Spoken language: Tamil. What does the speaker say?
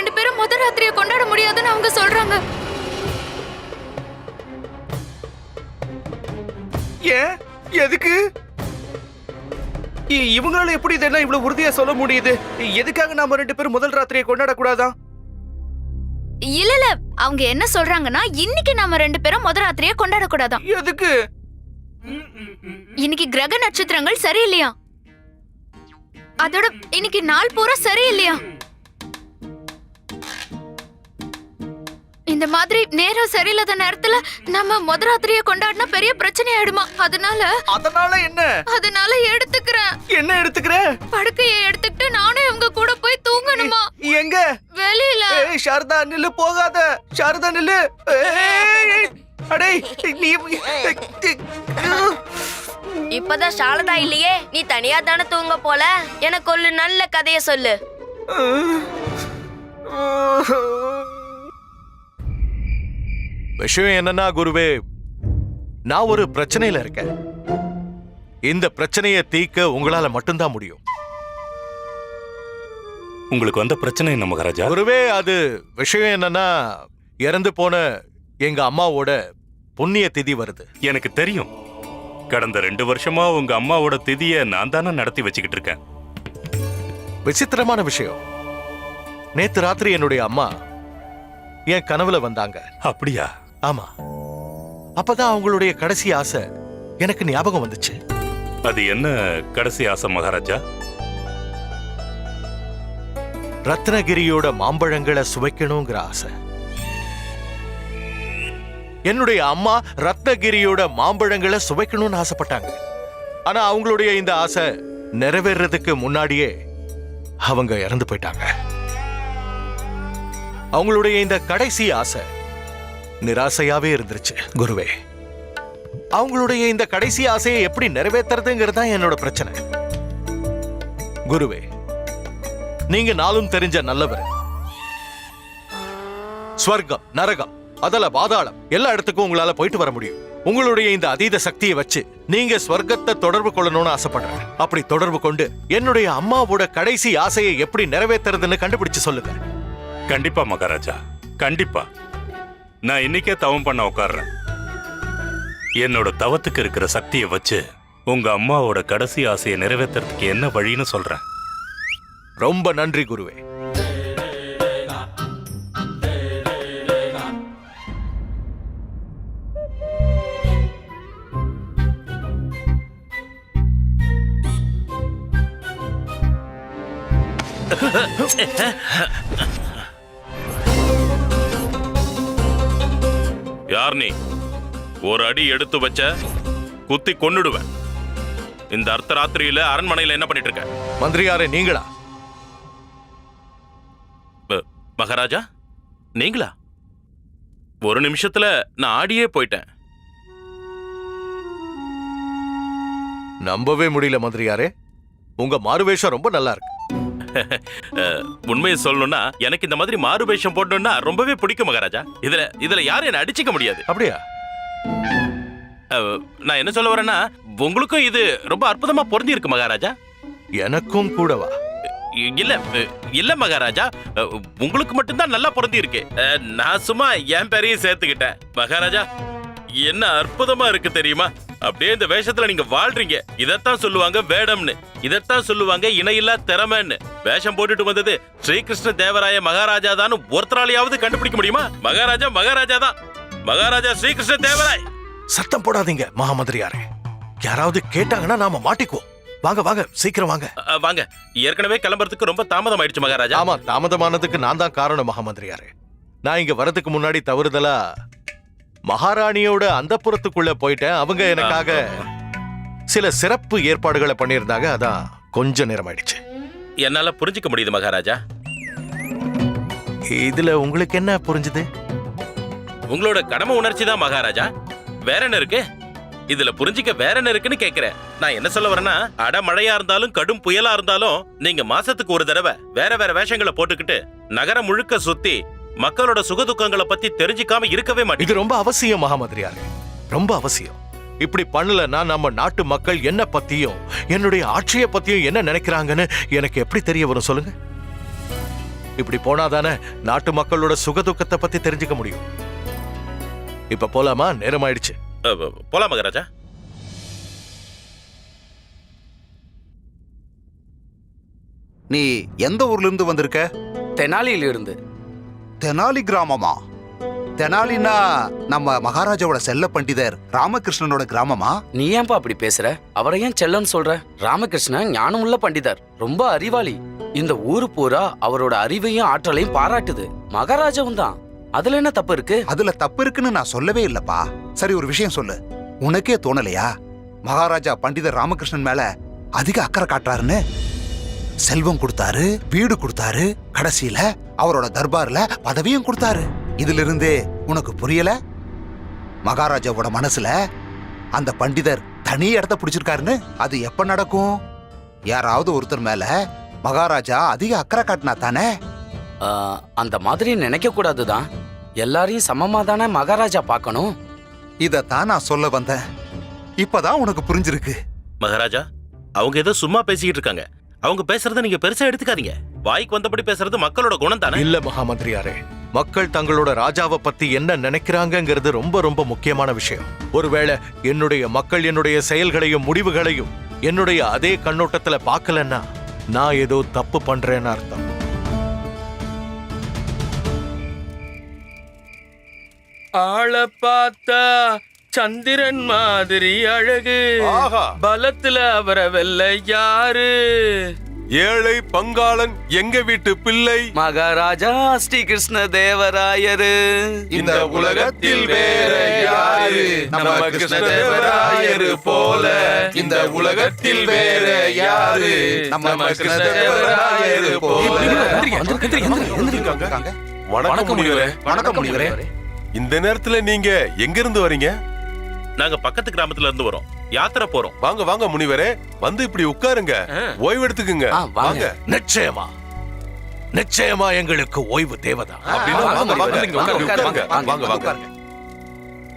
ரெண்டு பேரும் முத ராத்திரியை கொண்டாட முடியாதுன்னு அவங்க சொல்றாங்க. ஏன்? எதுக்கு? இவங்களால எப்படி இதெல்லாம் இவ்வளவு உறுதியா சொல்ல முடியுது? எதுக்காக நாம ரெண்டு பேரும் முதல் ராத்திரியை கொண்டாட கூடாதா இல்ல இல்ல. அவங்க என்ன சொல்றாங்கன்னா இன்னைக்கு நாம ரெண்டு பேரும் முத ராத்திரியை கொண்டாட கூடாதாம் எதுக்கு? இன்னைக்கு கிரக நட்சத்திரங்கள் சரியில்லையா? அதோட இன்னைக்கு நாள் பூரா சரியில்லையா? இந்த மாதிரி நேரம் சரியில்லாத நேரத்துல நம்ம முத ராத்திரியை கொண்டாடினா பெரிய பிரச்சனை ஆயிடுமா அதனால அதனால என்ன? அதனால எடுத்துக்கிறேன். என்ன எடுத்துக்கிற? படுக்கையை எடுத்துக்கிட்டு நானும் இவங்க கூட போய் தூங்கணுமா? எங்க? வெளியில. ஏய் சாரதா நில்லு போகாத. சாரதா நில்லு. ஏய், அடே நீ இப்பதான் சாரதா இல்லையே நீ தனியா தானே தூங்க போல? எனக்கு ஒரு நல்ல கதைய சொல்லு. விஷயம் என்னன்னா குருவே நான் ஒரு பிரச்சனையில இருக்கேன். இந்த பிரச்சனையை தீர்க்க உங்களால மட்டும்தான் முடியும். உங்களுக்கு வந்த பிரச்சனை என்ன மகாராஜா? குருவே அது விஷயம் என்னன்னா இறந்து போன எங்க அம்மாவோட புண்ணிய திதி வருது. எனக்கு தெரியும். கடந்த ரெண்டு வருஷமா உங்க அம்மாவோட திதிய நான் தானே நடத்தி வச்சுக்கிட்டு இருக்கேன். விசித்திரமான விஷயம். நேத்து ராத்திரி என்னுடைய அம்மா என் கனவுல வந்தாங்க. அப்படியா? ஆமா. அப்பதான் அவங்களுடைய கடைசி ஆசை எனக்கு ஞாபகம் வந்துச்சு. அது என்ன கடைசி ஆசை மகாராஜா? ரத்னகிரியோட மாம்பழங்களை சுவைக்கணுங்கிற ஆசை. என்னுடைய அம்மா ரத்னகிரியோட மாம்பழங்களை சுவைக்கணும்னு ஆசைப்பட்டாங்க. ஆனா அவங்களுடைய இந்த ஆசை நிறைவேறதுக்கு முன்னாடியே அவங்க இறந்து போயிட்டாங்க. அவங்களுடைய இந்த கடைசி ஆசை நிராசையாவே இருந்துருச்சு. குருவே அவங்களுடைய இந்த கடைசி ஆசையை எப்படி நிறைவேற்றுறதுங்கிறது தான் என்னோட பிரச்சனை. குருவே நீங்க நாளும் தெரிஞ்ச நல்லவர். ஸ்வர்க்கம் நரகம் அதல பாதாளம் எல்லா இடத்துக்கும் உங்களால போயிட்டு வர முடியும். உங்களுடைய இந்த அதீத சக்தியை வச்சு நீங்க ஸ்வர்க்கத்தை தொடர்பு கொள்ளணும்னு ஆசைப்படுறேன். அப்படி தொடர்பு கொண்டு என்னுடைய அம்மாவோட கடைசி ஆசையை எப்படி நிறைவேத்துறதுன்னு கண்டுபிடிச்சு சொல்லுங்க. கண்டிப்பா மகாராஜா கண்டிப்பா. நான் இன்னைக்கே தவம் பண்ண உட்கார்றேன். என்னோட தவத்துக்கு இருக்கிற சக்தியை வச்சு உங்க அம்மாவோட கடைசி ஆசையை நிறைவேத்துறதுக்கு என்ன வழின்னு சொல்றேன். ரொம்ப நன்றி குருவே. யார் நீ? ஒரு அடி எடுத்து வச்ச குத்தி கொன்னுடுவேன். இந்த அர்த்தராத்திரியில அரண்மனையில என்ன பண்ணிட்டு இருக்க? மந்திரியாரே நீங்களா? ப- மகாராஜா நீங்களா? ஒரு நிமிஷத்துல நான் ஆடியே போயிட்டேன். நம்பவே முடியல மந்திரியாரே. உங்க மாறுவேஷம் ரொம்ப நல்லா இருக்கு. உண்மையை சொல்லணும்னா எனக்கு இந்த மாதிரி மாறு வேஷம் போடணும்னா ரொம்பவே பிடிக்கும் மகாராஜா. இதுல இதுல யாரும் என்ன அடிச்சுக்க முடியாது. அப்படியா? நான் என்ன சொல்ல வரேன்னா உங்களுக்கும் இது ரொம்ப அற்புதமா பொருந்தி இருக்கு மகாராஜா. எனக்கும் கூடவா? இல்ல இல்ல மகாராஜா. உங்களுக்கு மட்டும்தான் நல்லா பொருந்தி இருக்கு நான் சும்மா என் பேரையும் சேர்த்துக்கிட்டேன். மகாராஜா என்ன அற்புதமா இருக்கு தெரியுமா? அப்படியே இந்த வேஷத்துல நீங்க வாழ்றீங்க. இதத்தான் சொல்லுவாங்க வேடம்னு. இதத்தான் சொல்லுவாங்க இணையில்லா திறமைன்னு. வேஷம் போட்டுட்டு வந்தது ஸ்ரீகிருஷ்ண தேவராய மகாராஜா தான் ஒருத்தராலையாவது கண்டுபிடிக்க முடியுமா? மகாராஜா மகாராஜா தான். மகாராஜா ஸ்ரீகிருஷ்ண தேவராய். சத்தம் போடாதீங்க மகாமந்திரியாரே. யாராவது கேட்டாங்கன்னா நாம மாட்டிக்குவோம். வாங்க வாங்க சீக்கிரம் வாங்க. வாங்க. ஏற்கனவே கிளம்புறதுக்கு ரொம்ப தாமதம் ஆயிடுச்சு மகாராஜா. ஆமா தாமதமானதுக்கு நான் தான் காரணம் மகாமந்திரியாரே. நான் இங்க வரதுக்கு முன்னாடி தவறுதலா மகாராணியோட அந்தப்புறத்துக்குள்ள போயிட்டேன். அவங்க எனக்காக சில சிறப்பு ஏற்பாடுகளை பண்ணியிருந்தாங்க. அதான் கொஞ்ச நேரம் ஆயிடுச்சு என்னால புரிஞ்சுக்க முடியுது மகாராஜா. இதுல உங்களுக்கு என்ன புரிஞ்சுது? உங்களோட கடமை உணர்ச்சி தான் மகாராஜா. வேற என்ன இருக்கு? இதுல புரிஞ்சிக்க வேற என்ன இருக்குன்னு கேக்குறேன். நான் என்ன சொல்ல வரேன்னா அடமழையா இருந்தாலும் கடும் புயலா இருந்தாலும் நீங்க மாசத்துக்கு ஒரு தடவை வேற வேற வேஷங்களை போட்டுக்கிட்டு நகரம் முழுக்க சுத்தி மக்களோட சுகதுக்கங்களை பத்தி தெரிஞ்சுக்காம இருக்கவே மாட்டீங்க இது ரொம்ப அவசியம் மகாமந்திரியாரே. ரொம்ப அவசியம். இப்படி பண்ணலன்னா நம்ம நாட்டு மக்கள் என்ன பத்தியும் என்னுடைய ஆட்சியை பத்தியும் என்ன நினைக்கிறாங்கன்னு எனக்கு எப்படி தெரிய வரும் சொல்லுங்க? இப்படி போனாதானே நாட்டு மக்களோட சுகதுக்கத்தை பத்தி தெரிஞ்சுக்க முடியும். இப்ப போலாமா? நேரம் ஆயிடுச்சு போலாம் மகாராஜா. நீ எந்த ஊர்ல இருந்து வந்திருக்க? தெனாலியில இருந்து தெனாலி கிராமமா? தெனாலினா நம்ம மகாராஜாவோட செல்ல பண்டிதர் ராமகிருஷ்ணனோட கிராமமா? நீ ஏன்பா அப்படி பேசுற? அவரை ஏன் செல்லன்னு சொல்ற? ராமகிருஷ்ணன் ஞானமுள்ள பண்டிதர் ரொம்ப அறிவாளி. இந்த ஊரு பூரா அவரோட அறிவையும் ஆற்றலையும் பாராட்டுது. மகாராஜாவும் தான். அதுல என்ன தப்பு இருக்கு? அதுல தப்பு இருக்குன்னு நான் சொல்லவே இல்லப்பா. சரி ஒரு விஷயம் சொல்லு. உனக்கே தோணலையா? மகாராஜா பண்டிதர் ராமகிருஷ்ணன் மேல அதிக அக்கறை காட்டுறாருன்னு? செல்வம் கொடுத்தாரு வீடு கொடுத்தாரு கடைசியில அவரோட தர்பார்ல பதவியும் கொடுத்தாரு. இதுல இருந்தே உனக்கு புரியல? மகாராஜாவோட மனசுல அந்த பண்டிதர் தனி இடத்த பிடிச்சிருக்காருன்னு அது எப்ப நடக்கும்? யாராவது ஒருத்தர் மேல மகாராஜா அதிக அக்கறை காட்டினா தானே? அந்த மாதிரி நினைக்க கூடாதுதான். எல்லாரையும் சமமா தானே மகாராஜா பார்க்கணும்? இதத்தான் நான் சொல்ல வந்தேன். இப்பதான் உனக்கு புரிஞ்சிருக்கு. மகாராஜா அவங்க ஏதோ சும்மா பேசிக்கிட்டு இருக்காங்க. அவங்க பேசுறத நீங்க பெருசா எடுத்துக்காதீங்க. வாய்க்கு வந்தபடி பேசுறது மக்களோட குணம் தானே இல்ல மகாமந்திரியாரே. மக்கள் தங்களோட ராஜாவை பத்தி என்ன நினைக்கிறாங்கங்கிறது ரொம்ப ரொம்ப முக்கியமான விஷயம். ஒருவேளை என்னுடைய மக்கள் என்னுடைய செயல்களையும் முடிவுகளையும் என்னுடைய அதே கண்ணோட்டத்துல பார்க்கலன்னா நான் ஏதோ தப்பு பண்றேன்னு அர்த்தம். ஆள பார்த்தா சந்திரன் மாதிரி அழகு. பலத்துல அவரை வெல்ல யாரு? ஏழை பங்காளன் எங்க வீட்டு பிள்ளை? மகாராஜா ஸ்ரீ கிருஷ்ண தேவராயரு. இந்த உலகத்தில் வேற யாரு? நம்ம கிருஷ்ணதேவராயரு போல. இந்த உலகத்தில் வேற யாரு? நம்ம கிருஷ்ணதேவராயரு போல. இருக்காங்க. வணக்கம் முனிவரே. வணக்கம் முனிவரே. இந்த நேரத்துல நீங்க எங்க இருந்து வரீங்க? நாங்க பக்கத்து கிராமத்துல இருந்து வரோம். யாத்திரை போறோம். வாங்க வாங்க முனிவரே. வந்து இப்படி உட்காருங்க. ஓய்வு எடுத்துக்குங்க வாங்க. நிச்சயமா. நிச்சயமா எங்களுக்கு ஓய்வு தேவைதான் அப்படின்னா வாங்க, வாங்க. வாங்க, வாங்க.